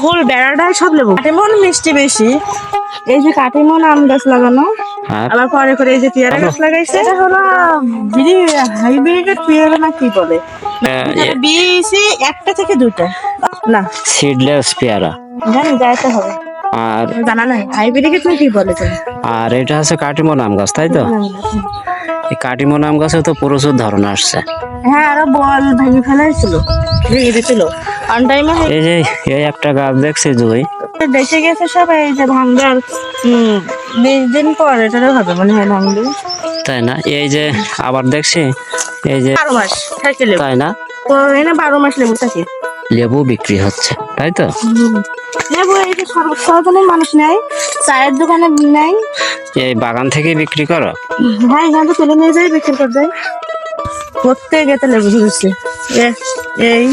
ফুল বেড়াটাই সব লেবু কাটিমন মিষ্টি বেশি। এই যে কাটিমন আম গাছ লাগানো। আবার পরে করে এই যে পেয়ারা গাছ লাগাইছে। এটা হলো বিড়ি হাইব্রিডের পেয়ারা না কি বলে? আহ, বিয়েছি একটা থেকে দুটো না। সিডলেস পেয়ারা। জানি যাইতে হবে। আর জানা নাই। হাইব্রিডকে তুমি কি বলে আর এটা হচ্ছে কাটিমন আম গাছ তাই তো? এই কাটিমন আম গাছে তো প্রচুর ধরন আসছে। হ্যাঁ আরও বল ভেঙে ফেলাইছিল ভেঙে দিছিল। অন টাইমে এই যে এই একটা গাছ দেখছি জুই দেখে গেছে সবাই এই যে ভাঙ্গার বিশ দিন পর এটারও হবে মনে হয় ভাঙলি তাই না? এই যে আবার দেখছি এই যে বারো মাস তাই না? তো এনে বারো মাস লেবু থাকে। লেবু বিক্রি হচ্ছে তাই তো? লেবু এই যে সর্ব- সর্বজনীন মানুষ নেয় চায়ের দোকানে নেয় এই বাগান থেকে বিক্রি করো? ভাই এখান থেকে তুলে নিয়ে যায় বিক্রি করে দেয় প্রত্যেক এতে লেবু ধরেছে এই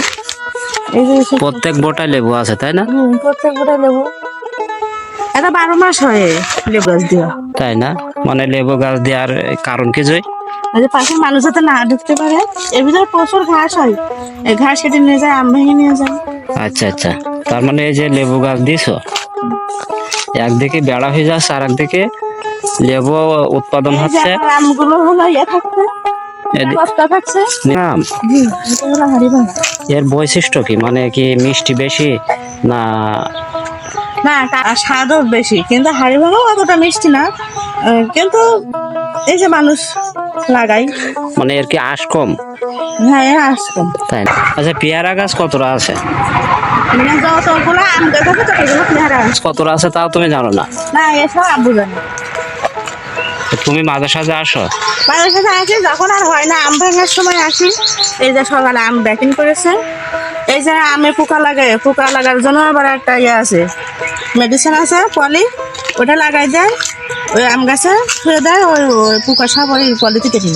প্রত্যেক বোটায় লেবু আছে তাই না? প্রত্যেক গোটা লেবু। এটা বারো মাস হয় লেবু গাছ দেওয়া তাই না? মানে লেবু গাছ দেওয়ার কারণ কি জয়? যে পাশে মানুষ যাতে না ঢুকতে পারে এর ভিতরে প্রচুর ঘাস হয়। এই ঘাস কেটে নিয়ে যায় আম ভেঙে নিয়ে যায়। আচ্ছা আচ্ছা। তার মানে এই যে লেবু গাছ দিছো একদিকে বেড়া হয়ে যাচ্ছে আর একদিকে লেবু উৎপাদন হচ্ছে। ইয়ে এর বৈশিষ্ট্য কি? মানে কি মিষ্টি বেশি না না স্বাদও বেশি কিন্তু হাড়ি ভাঙাও অতটা মিষ্টি না। কিন্তু এই যে মানুষ লাগাই। মানে এর কি আশ কম? হ্যাঁ আসবে তাই না? আচ্ছা পেয়ারা গাছ কতটা আছে। কতটা আছে তাও তুমি জানো না? না এসব আব্বু জানে। তুমি মাঝে সাঝে আসো? মাঝে সাথে আসি যখন আর হয় না আম ভাঙার সময় আসি। এই যে সকালে আম ব্যাটিং করেছে। এই যে আমে পোকা লাগে পোকা লাগার জন্য আবার একটা ইয়ে আছে। মেডিসিন আছে পলি ওটা লাগাই দেয়। ওই আম গাছে শুয়ে দেয় ওই পোকা সব ওই পলিতে কেটে